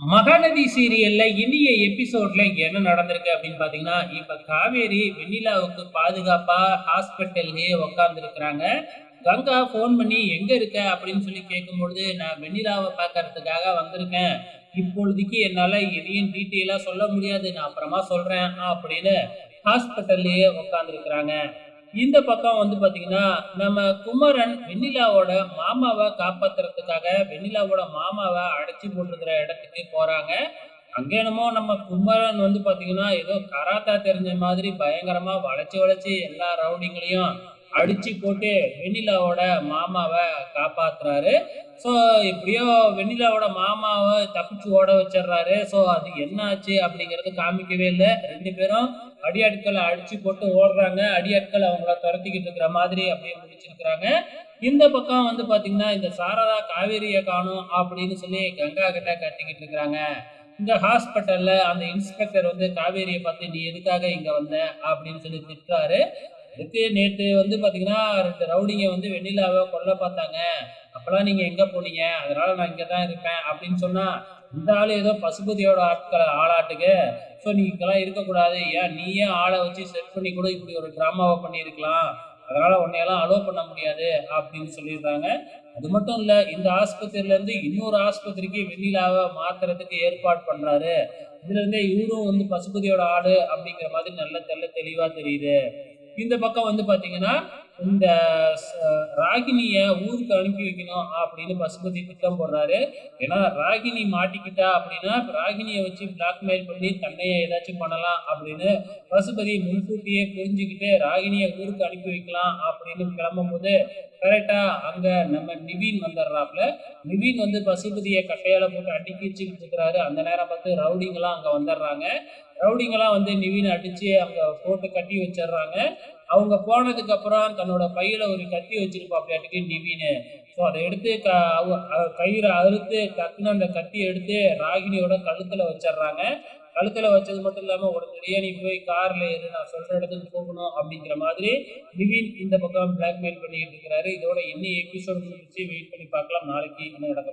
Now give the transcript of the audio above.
மகாநதி சீரியல்ல இனிய எபிசோட்ல என்ன நடந்திருக்கு அப்படின்னு பாத்தீங்கன்னா இப்ப காவேரி வெண்ணிலாவுக்கு பாதுகாப்பா ஹாஸ்பிட்டல்லே உட்கார்ந்து இருக்கிறாங்க கங்கா ஃபோன் பண்ணி எங்க இருக்க? அப்படின்னு சொல்லி கேட்கும்பொழுது நான் வெண்ணிலாவை பார்க்கறதுக்காக வந்திருக்கேன். இப்பொழுதைக்கு என்னால எதையும் டீட்டெயிலா சொல்ல முடியாது. நான் அப்புறமா சொல்றேன். அப்படின்னு ஹாஸ்பிட்டல்லயே உட்காந்துருக்குறாங்க இந்த பக்கம் வந்து பாத்தீங்கன்னா நம்ம குமரன் வெண்ணிலாவோட மாமாவை காப்பாத்துறதுக்காக வெண்ணிலாவோட மாமாவை அடைச்சி போட்டிருக்கிற இடத்துக்கு போறாங்க. அங்க என்னமோ நம்ம குமரன் வந்து பாத்தீங்கன்னா ஏதோ கராத்தா தெரிஞ்ச மாதிரி பயங்கரமா வளைச்சு வளைச்சு எல்லா ரவுடிங்களையும் அடிச்சு போட்டு வெண்ணிலாவோட மாமாவை காப்பாத்துறாரு. ஸோ எப்படியோ வெண்ணிலாவோட மாமாவை தப்பிச்சு ஓட வச்சிடுறாரு. ஸோ அது என்ன ஆச்சு அப்படிங்கிறது காமிக்கவே இல்லை. ரெண்டு பேரும் அடியாட்களை அடிச்சு போட்டு ஓடுறாங்க. அடியாட்கள் அவங்கள துரத்திக்கிட்டு இருக்கிற மாதிரி அப்படியே முடிச்சிருக்கிறாங்க. இந்த பக்கம் வந்து பாத்தீங்கன்னா இந்த சாரதா காவேரியை காணும் அப்படின்னு சொல்லி கங்கா கிட்ட கட்டிக்கிட்டு இருக்கிறாங்க. இந்த ஹாஸ்பிட்டல்ல அந்த இன்ஸ்பெக்டர் வந்து காவேரியை பார்த்து நீ எதுக்காக இங்க வந்த? அப்படின்னு சொல்லி திட்டுறாரு. அதுக்கு நேற்று வந்து பாத்தீங்கன்னா ரெண்டு ரவுடிங்க வந்து வெண்ணிலாவை கொல்ல பார்த்தாங்க. அப்பெல்லாம் நீங்க எங்க போனீங்க? அதனால நான் இங்க தான் இருப்பேன் அப்படின்னு சொன்னா இந்த ஆளு ஏதோ பசுபதியோட ஆட்களை ஆளாட்டுக்கு. ஸோ நீ இங்கெல்லாம் இருக்கக்கூடாது. ஏன்? நீயே ஆளை வச்சு செட் பண்ணி கூட. இப்படி ஒரு டிராமாவை பண்ணியிருக்கலாம். அதனால உன்னையெல்லாம் அலோவ் பண்ண முடியாது அப்படின்னு சொல்லிடுறாங்க அது மட்டும் இல்ல இந்த ஆஸ்பத்திரியில இருந்து இன்னொரு ஆஸ்பத்திரிக்கு வெண்ணிலாவை மாத்துறதுக்கு ஏற்பாடு பண்றாரு. இதுல இருந்தே இவரும் வந்து பசுபதியோட ஆடு அப்படிங்கிற மாதிரி நல்ல தெல்ல தெளிவா தெரியுது. இந்த பக்கம் வந்து பாத்தீங்கன்னா இந்த ராகினிய ஊருக்கு அனுப்பி வைக்கணும் அப்படின்னு பசுபதி திட்டம் போடுறாரு. ஏன்னா ராகினி மாட்டிக்கிட்டா அப்படின்னா ராகினியை வச்சு பிளாக்மெயில் பண்ணி தன்னைய ஏதாச்சும் பண்ணலாம் அப்படின்னு பசுபதி முன்கூட்டியே புரிஞ்சுக்கிட்டு ராகினியை ஊருக்கு அனுப்பி வைக்கலாம் அப்படின்னு கிளம்பும் போது கரெக்டா அங்க நம்ம நிவின் வந்துடுறாப்ல நிவின் வந்து பசுபதியை கட்டையால போட்டு அடிக்கி வச்சுக்கிட்டு இருக்கிறாரு. அந்த நேரம் பார்த்து ரவுடிங்கெல்லாம் அங்க வந்துடுறாங்க. ரவுடிங்கெல்லாம் வந்து நிவின் அடிச்சு அங்க போட்டு கட்டி வச்சிடுறாங்க. அவங்க போனதுக்கு அப்புறம் தன்னோட பையில ஒரு கத்தி வச்சிருப்பாப்லையாட்டுக்கு டிவின்னு ஸோ அதை எடுத்து க கயிற கயிறை அறுத்து டக்குன்னு அந்த கத்தி எடுத்து ராகினியோட கழுத்துல வச்சிடுறாங்க. கழுத்துல வச்சது மட்டும் இல்லாம உடனடியே நீ போய் கார்ல ஏறு நான் சொல்ற இடத்துக்கு போகணும் அப்படிங்கிற மாதிரி நிவின் இந்த பக்கம் பிளாக்மெயில் பண்ணிட்டு இருக்கிறாரு. இதோட என்ன எபிசோட் முடிச்சு வெயிட் பண்ணி பார்க்கலாம். நாளைக்கு என்ன நடக்க